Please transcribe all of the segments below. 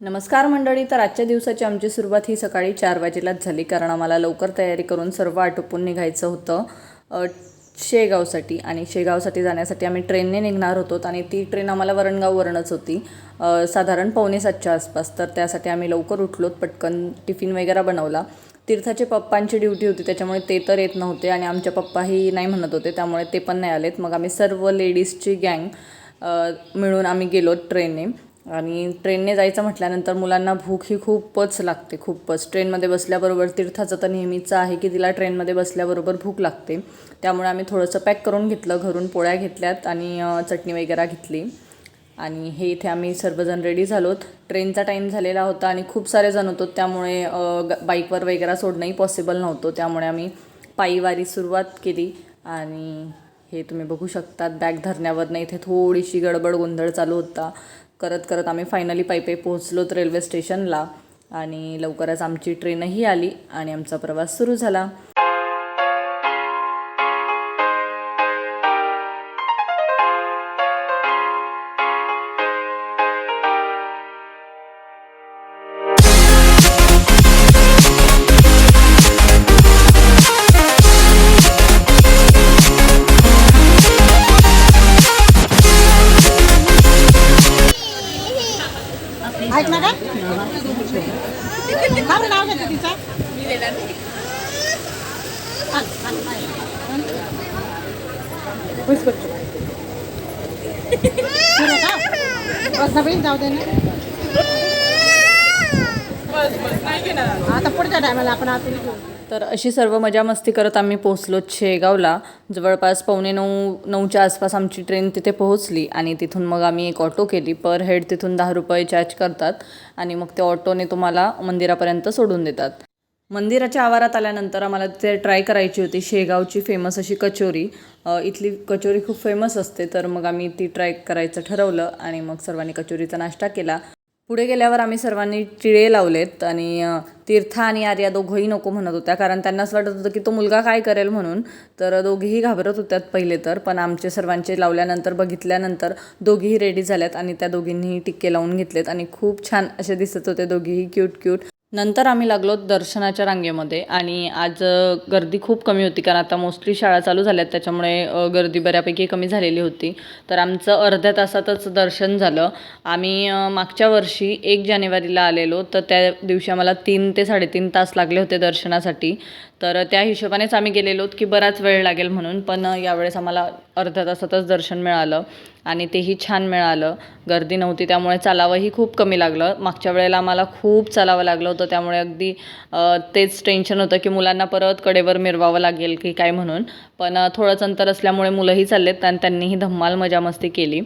नमस्कार मंडळी तर आजच्या दिवसाची आमची सुरुवात ही सकाळी चार वाजेलाच झाली कारण आम्हाला लवकर तयारी करून सर्व आटोपून निघायचं होतं शेगावसाठी. आणि शेगावसाठी जाण्यासाठी आम्ही ट्रेनने निघणार होतो आणि ती ट्रेन आम्हाला वरणगाववरूनच होती. साधारण पावणे सातच्या आसपास तर त्यासाठी आम्ही लवकर उठलोत पटकन टिफिन वगैरे बनवला. तीर्थाचे पप्पांची ड्युटी होती त्याच्यामुळे ते तर येत नव्हते आणि आमच्या पप्पाही नाही म्हणत होते त्यामुळे ते पण नाही आलेत. मग आम्ही सर्व लेडीजची गँग मिळून आम्ही गेलो ट्रेनने. आणि ट्रेनने जायचं म्हटल्यानंतर मुलांना भूक ही खूपच लागते खूपच. ट्रेनमध्ये बसल्याबरोबर तीर्थाचं तर नेहमीचं आहे की तिला ट्रेनमध्ये बसल्याबरोबर भूक लागते. त्यामुळे आम्ही थोडंसं पॅक करून घेतलं घरून पोळ्या घेतल्यात आणि चटणी वगैरे घेतली. आणि हे इथे आम्ही सर्वजण रेडी झालोत. ट्रेनचा टाईम झालेला होता आणि खूप सारे जण होतो. त्यामुळे ग- बाईकवर वगैरे सोडणंही पॉसिबल नव्हतं. त्यामुळे आम्ही पायीवारी सुरुवात केली. आणि हे तुम्ही बघू शकतात बॅग धरण्यावरनं इथे थोडीशी गडबड गोंधळ चालू होता. करत करत आम्ही फायनली पायी पोहोचलोत रेल्वे स्टेशनला आणि लवकरच आमची ट्रेनही आली आणि आमचा प्रवास सुरू झाला. ऐक ना का काय बरं नाव घेते तिचं आण, आण, आण. बिस्कुट. पुरं का? बस ना बाई, जाऊ दे ना आता पुढच्या टायमाला आपण आतून घेऊ तर अशी सर्व मजा मस्ती करत आम्ही पोहोचलो शेगावला. जवळपास पावणे नऊ नऊच्या आसपास आमची ट्रेन तिथे पोहोचली आणि तिथून मग आम्ही एक ऑटो केली. पर हेड तिथून दहा रुपये चार्ज करतात आणि मग त्या ऑटोने तुम्हाला मंदिरापर्यंत सोडून देतात. मंदिराच्या आवारात आल्यानंतर आम्हाला तिथे ट्राय करायची होती. शेगावची फेमस अशी कचोरी. इथली कचोरी खूप फेमस असते. तर मग आम्ही ती ट्राय करायचं ठरवलं आणि मग सर्वांनी कचोरीचा नाश्ता केला. पुढे गेल्यावर आम्ही सर्वांनी टिळे लावलेत आणि तीर्था आणि आर्या दोघंही नको म्हणत होत्या कारण त्यांना असं वाटत होतं की तो मुलगा काय करेल म्हणून. तर दोघीही घाबरत होत्यात पहिले तर पण आमचे सर्वांचे लावल्यानंतर बघितल्यानंतर दोघीही रेडी झाल्यात आणि त्या दोघींनीही टिक्के लावून घेतलेत आणि खूप छान असे दिसत होते दोघीही क्यूट क्यूट नंतर आम्ही लागलो दर्शनाच्या रांगेमध्ये आणि आज गर्दी खूप कमी होती कारण आता मोस्टली शाळा चालू झाल्यात त्याच्यामुळे गर्दी बऱ्यापैकी कमी झालेली होती. तर आमचं अर्ध्या तासातच दर्शन झालं. आम्ही मागच्या वर्षी एक जानेवारीला आलेलो तर त्या दिवशी आम्हाला तीन ते साडेतीन तास लागले होते दर्शनासाठी. तर त्या हिशोबानेच आम्ही गेलेलो की बराच वेळ लागेल म्हणून पण यावेळेस आम्हाला अर्ध्या तासातच दर्शन मिळालं आणि तेही छान मिळालं. गर्दी नव्हती त्यामुळे चालावंही खूप कमी लागलं. मागच्या वेळेला आम्हाला खूप चालावं लागलं होतं. त्यामुळे अगदी तेच टेन्शन होतं की मुलांना परत कडेवर मिरवावं लागेल की काय म्हणून. पण थोडंच अंतर असल्यामुळे मुलंही चाललेत आणि त्यांनीही धम्माल मजामस्ती केली.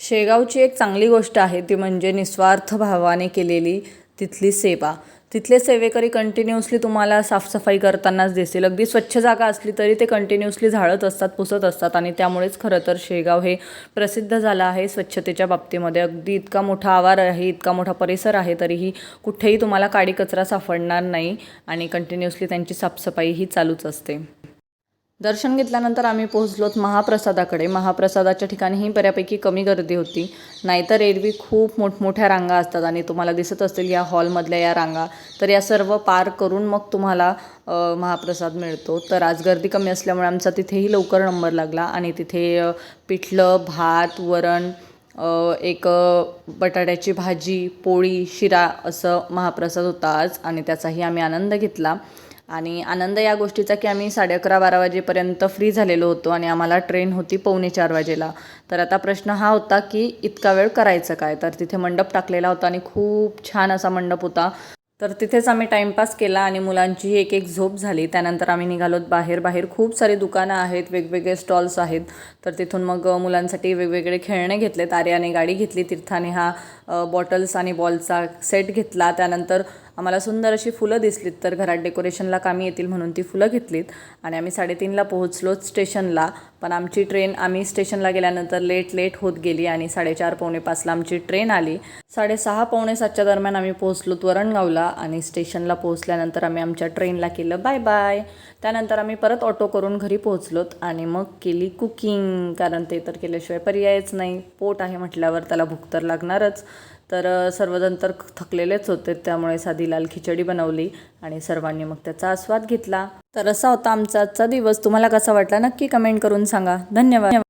शेगावची एक चांगली गोष्ट आहे ती म्हणजे निस्वार्थ भावाने केलेली तिथली सेवा. तिथले सेवेकरी कंटिन्युअसली तुम्हाला साफसफाई करतानाच दिसतील. अगदी स्वच्छ जागा असली तरी ते कंटिन्युअसली झाडत असतात पुसत असतात आणि त्यामुळेच खरं तर शेगाव हे प्रसिद्ध झालं आहे स्वच्छतेच्या बाबतीमध्ये. अगदी इतका मोठा आवार आहे इतका मोठा परिसर आहे तरीही कुठेही तुम्हाला काडी कचरा सापडणार नाही आणि कंटिन्युअसली त्यांची साफसफाई ही चालूच असते. दर्शन घेतल्यानंतर आम्ही पोहोचलोत महाप्रसादाकडे. महाप्रसादाच्या ठिकाणीही बऱ्यापैकी कमी गर्दी होती. नाहीतर एरवी खूप मोठमोठ्या रांगा असतात आणि तुम्हाला दिसत असतील या हॉलमधल्या या रांगा. तर या सर्व पार करून मग तुम्हाला महाप्रसाद मिळतो. तर आज गर्दी कमी असल्यामुळे आमचा तिथेही लवकर नंबर लागला आणि तिथे पिठलं भात वरण एक बटाट्याची भाजी पोळी शिरा असं महाप्रसाद होता आज आणि त्याचाही आम्ही आनंद घेतला. आणि आनंद या गोष्टीचा की आम्ही साडे अकरा बारा वाजेपर्यंत फ्री झालेलो होतो आणि आम्हाला ट्रेन होती पावणे चार वाजेला. तर आता प्रश्न हा होता की इतका वेळ करायचं काय? तर तिथे मंडप टाकलेला होता आणि खूप छान असा मंडप होता. तर तिथेच आम्ही टाईमपास केला आणि मुलांची एक एक झोप झाली. त्यानंतर आम्ही निघालोत बाहेर. बाहेर खूप सारी दुकानं आहेत वेगवेगळे स्टॉल्स आहेत. तर तिथून मग मुलांसाठी वेगवेगळे खेळणे घेतलेत. आर्याने गाडी घेतली तीर्थाने हा बॉटल्स आणि बॉलचा सेट घेतला. त्यानंतर आम्हाला सुंदर अशी फुलं दिसलीत तर घरात डेकोरेशनला कामी येतील म्हणून ती फुलं घेतलीत. आणि आम्ही साडेतीनला पोहोचलोच स्टेशनला पण आमची ट्रेन आम्ही स्टेशनला गेल्यानंतर लेट लेट होत गेली आणि साडेचार पावणे पाचला आमची ट्रेन आली. साडेसहा पावणे सातच्या दरम्यान आम्ही पोहोचलोत वरणगावला आणि स्टेशनला पोहोचल्यानंतर आम्ही आमच्या ट्रेनला केलं बाय बाय त्यानंतर आम्ही परत ऑटो करून घरी पोहोचलोत आणि मग केली कुकिंग कारण ते तर केल्याशिवाय पर्यायच नाही. पोट आहे म्हटल्यावर त्याला भूक तर लागणारच. तर सर्वजण तर थकलेलेच होते. त्यामुळे साधी लाल खिचडी बनवली आणि सर्वांनी मग त्याचा आस्वाद घेतला. तर असा होता आमचा आजचा दिवस. तुम्हाला कसा वाटला? नक्की कमेंट करून सांगा. धन्यवाद.